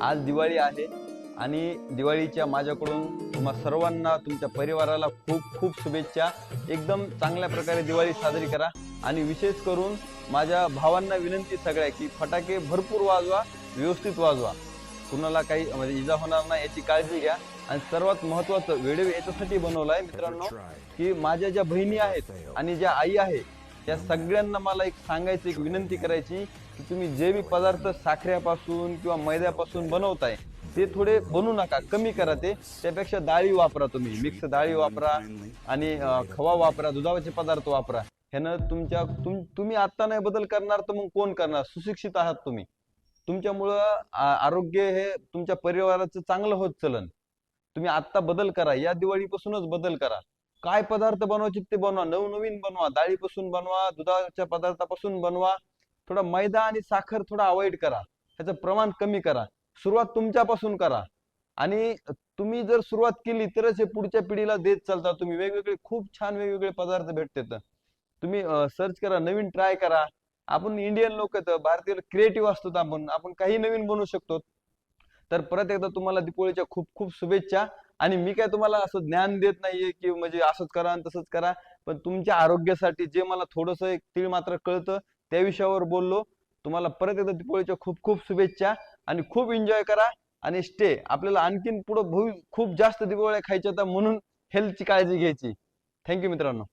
आज दिवाळी आहे आणि दिवाळीच्या माझ्याकडून तुम्हा सर्वांना तुमच्या परिवाराला खूप खूप शुभेच्छा. एकदम चांगल्या प्रकारे दिवाळी साजरी करा आणि विशेष करून माझ्या भावांना विनंती सगळ्या की फटाके भरपूर वाजवा व्यवस्थित वाजवा. कुणाला काही म्हणजे इजा होणार नाही याची काळजी घ्या. आणि सर्वात महत्वाचं व्हिडिओ याच्यासाठी बनवलाय मित्रांनो की माझ्या ज्या बहिणी आहेत आणि ज्या आई आहे त्या सगळ्यांना मला एक सांगायची एक विनंती करायची की तुम्ही जे बी पदार्थ साखरेपासून किंवा मैद्यापासून बनवताय ते थोडे बनवू नका कमी करा ते. त्यापेक्षा डाळी वापरा तुम्ही. मिक्स डाळी वापरा आणि खवा वापरा दुधाचे पदार्थ वापरा. ह्यानं तुमच्या तुम तुम्ही आता नाही बदल करणार तर मग कोण करणार? सुशिक्षित आहात तुम्ही. तुमच्यामुळं आरोग्य हे तुमच्या परिवाराचं चांगलं होत चलन. तुम्ही आता बदल करा. या दिवाळीपासूनच बदल करा. काय पदार्थ बनवायचे ते बनवा. नवनवीन बनवा. डाळीपासून बनवा दुधाच्या पदार्थापासून बनवा. थोडा मैदा आणि साखर थोडा अवॉइड करा. ह्याचं प्रमाण कमी करा. सुरुवात तुमच्यापासून करा. आणि तुम्ही जर सुरुवात केली तरच हे पुढच्या पिढीला देत चालता तुम्ही. वेगवेगळे खूप छान वेगवेगळे पदार्थ भेटतात. तुम्ही सर्च करा नवीन ट्राय करा. आपण इंडियन लोक आहेत भारतीय क्रिएटिव्ह असतो आपण आपण काही नवीन बनवू शकतो. तर परत एकदा तुम्हाला दिपोळीच्या खूप खूप शुभेच्छा. आणि मी काय तुम्हाला असं ज्ञान देत नाहीये की म्हणजे असंच करा आणि तसंच करा पण तुमच्या आरोग्यासाठी जे मला थोडस एक तीळ मात्र कळतं त्या विषयावर बोललो. तुम्हाला परत एकदा दिपोळीच्या खूप खूप शुभेच्छा आणि खूप एन्जॉय करा आणि स्टे आपल्याला आणखीन पुढे खूप जास्त दिपोळ्या खायच्या होत्या म्हणून हेल्थची काळजी घ्यायची. थँक्यू मित्रांनो.